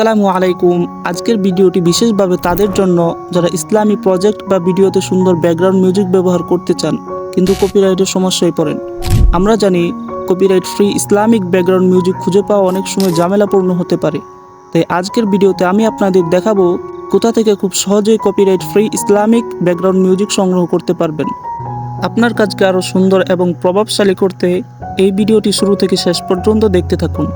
আসসালামু আলাইকুম। আজকের ভিডিওটি বিশেষভাবে তাদের জন্য যারা ইসলামী প্রজেক্ট বা ভিডিওতে সুন্দর ব্যাকগ্রাউন্ড মিউজিক ব্যবহার করতে চান, কিন্তু কপিরাইটের সমস্যায় পড়েন। আমরা জানি, copyright free Islamic background music খুঁজে পাওয়া অনেক সময় ঝামেলাপূর্ণ হতে পারে। তাই আজকের ভিডিওতে আমি আপনাদের দেখাবো, কোথা থেকে খুব সহজেই copyright free Islamic background music সংগ্রহ করতে পারবেন। আপনার কাজকে আরও সুন্দর এবং প্রভাবশালী করতে এই ভিডিওটি শুরু থেকে শেষ পর্যন্ত দেখতে থাকুন।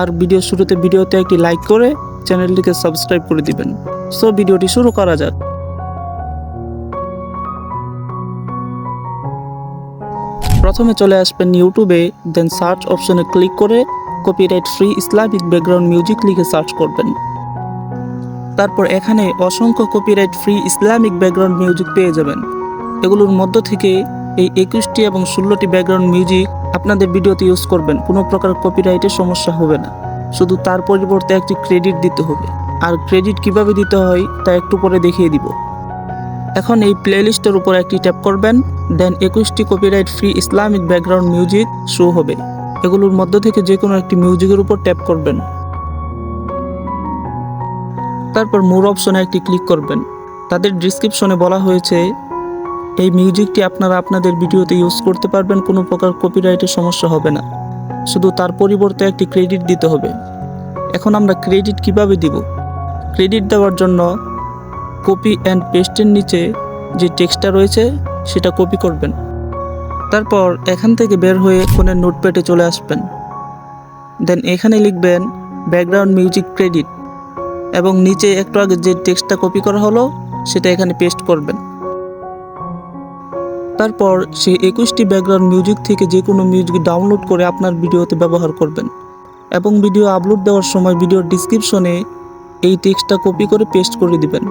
আর ভিডিও শুরুতে ভিডিওতে একটি লাইক করে চ্যানেলটিকে সাবস্ক্রাইব করে দিবেন। সো ভিডিওটি শুরু করা যাক। প্রথমে চলে আসবেন ইউটিউবে দেন সার্চ অপশনে ক্লিক করে copyright free Islamic background music লিখে সার্চ করবেন। তারপর এখানে অসংখ্য copyright free Islamic background music পেয়ে যাবেন। এগুলোর মধ্য থেকে এই একুশটি এবং ষোলোটি ব্যাকগ্রাউন্ড মিউজিক আপনাদের ভিডিওতে ইউজ করবেন, কোনো প্রকার কপিরাইটের সমস্যা হবে না। শুধু তার পরিবর্তে একটি ক্রেডিট দিতে হবে। আর ক্রেডিট কীভাবে দিতে হয়, তা একটু পরে দেখিয়ে দিব। এখন এই প্লেলিস্টের উপর একটি ট্যাপ করবেন দেন একুশটি copyright free Islamic background music show হবে। এগুলোর মধ্য থেকে যে কোনো একটি মিউজিকের উপর ট্যাপ করবেন। তারপর মোর অপশনে একটি ক্লিক করবেন। তাদের ডিসক্রিপশনে বলা হয়েছে এই মিউজিকটি আপনারা আপনাদের ভিডিওতে ইউজ করতে পারবেন, কোনো প্রকার কপিরাইটের সমস্যা হবে না। শুধু তার পরিবর্তে একটি ক্রেডিট দিতে হবে। এখন আমরা ক্রেডিট কীভাবে দিব? ক্রেডিট দেওয়ার জন্য কপি অ্যান্ড পেস্টের নিচে যে টেক্সটটা রয়েছে, সেটা কপি করবেন। তারপর এখান থেকে বের হয়ে ফোনের নোটপ্যাডে চলে আসবেন। দেন এখানে লিখবেন ব্যাকগ্রাউন্ড মিউজিক ক্রেডিট এবং নিচে একটু আগে যে টেক্সটটা কপি করা হলো, সেটা এখানে পেস্ট করবেন। তারপর সেই একুশটি ব্যাকগ্রাউন্ড মিউজিক থেকে যে কোনো মিউজিক ডাউনলোড করে আপনার ভিডিওতে ব্যবহার করবেন। এবং ভিডিও আপলোড দেওয়ার সময় ভিডিওর ডিসক্রিপশনে এই টেক্সটটা কপি করে পেস্ট করে দিবেন।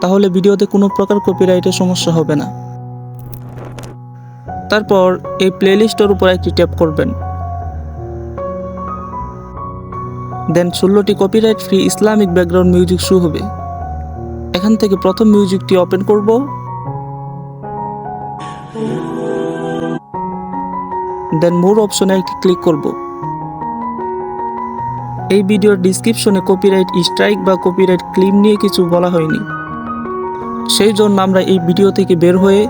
তাহলে ভিডিওতে কোনো প্রকার কপিরাইটের সমস্যা হবে না। তারপর এই প্লেলিস্টের উপর একটি ট্যাপ করবেন। দেন ষোলোটি copyright free Islamic background music show হবে। এখান থেকে প্রথম মিউজিকটি ওপেন করব। দেন মোর অপশনে একটি ক্লিক করব। এই ভিডিওর ডিসক্রিপশনে কপিরাইট স্ট্রাইক বা কপিরাইট ক্লিম নিয়ে কিছু বলা হয়নি। সেই জন্য আমরা এই ভিডিও থেকে বের হয়ে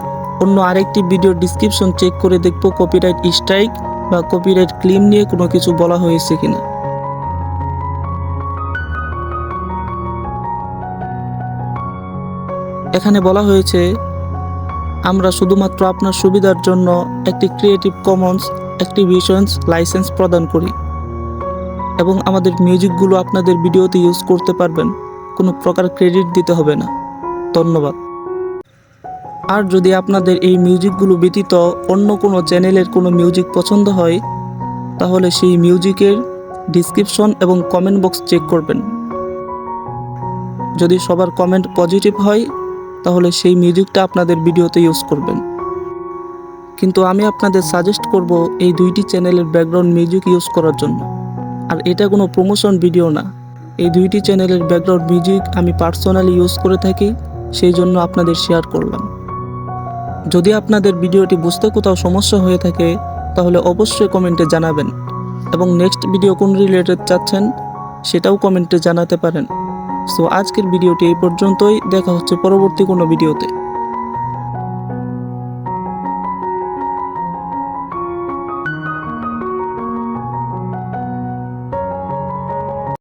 অন্য আরেকটি ভিডিওর ডিসক্রিপশন চেক করে দেখব কপিরাইট স্ট্রাইক বা কপিরাইট ক্লিম নিয়ে কোনো কিছু বলা হয়েছে কিনা। এখানে বলা হয়েছে আমরা শুধুমাত্র আপনার সুবিধার জন্য একটি ক্রিয়েটিভ কমন্স অ্যাক্টিভিশনস লাইসেন্স প্রদান করি এবং আমাদের মিউজিকগুলো আপনাদের ভিডিওতে ইউজ করতে পারবেন। কোনো প্রকার ক্রেডিট দিতে হবে না। ধন্যবাদ। আর যদি আপনাদের এই মিউজিকগুলো ব্যতীত অন্য কোনো চ্যানেলের কোনো মিউজিক পছন্দ হয়, তাহলে সেই মিউজিকের ডিসক্রিপশন এবং কমেন্ট বক্স চেক করবেন। যদি সবার কমেন্ট পজিটিভ হয় তাহলে সেই মিউজিকটা আপনাদের ভিডিওতে ইউজ করবেন। কিন্তু আমি আপনাদের সাজেস্ট করব এই দুইটি চ্যানেলের ব্যাকগ্রাউন্ড মিউজিক ইউজ করার জন্য। আর এটা কোনো প্রমোশন ভিডিও না। এই দুইটি চ্যানেলের ব্যাকগ্রাউন্ড মিউজিক আমি পার্সোনালি ইউজ করে থাকি, সেই জন্য আপনাদের শেয়ার করলাম। যদি আপনাদের ভিডিওটি বুঝতে কোথাও সমস্যা হয়ে থাকে, তাহলে অবশ্যই কমেন্টে জানাবেন। এবং নেক্সট ভিডিও কোন রিলেটেড চাচ্ছেন, সেটাও কমেন্টে জানাতে পারেন। সো আজকের ভিডিওটি এই পর্যন্তই। দেখা হচ্ছে পরবর্তী কোনো ভিডিওতে।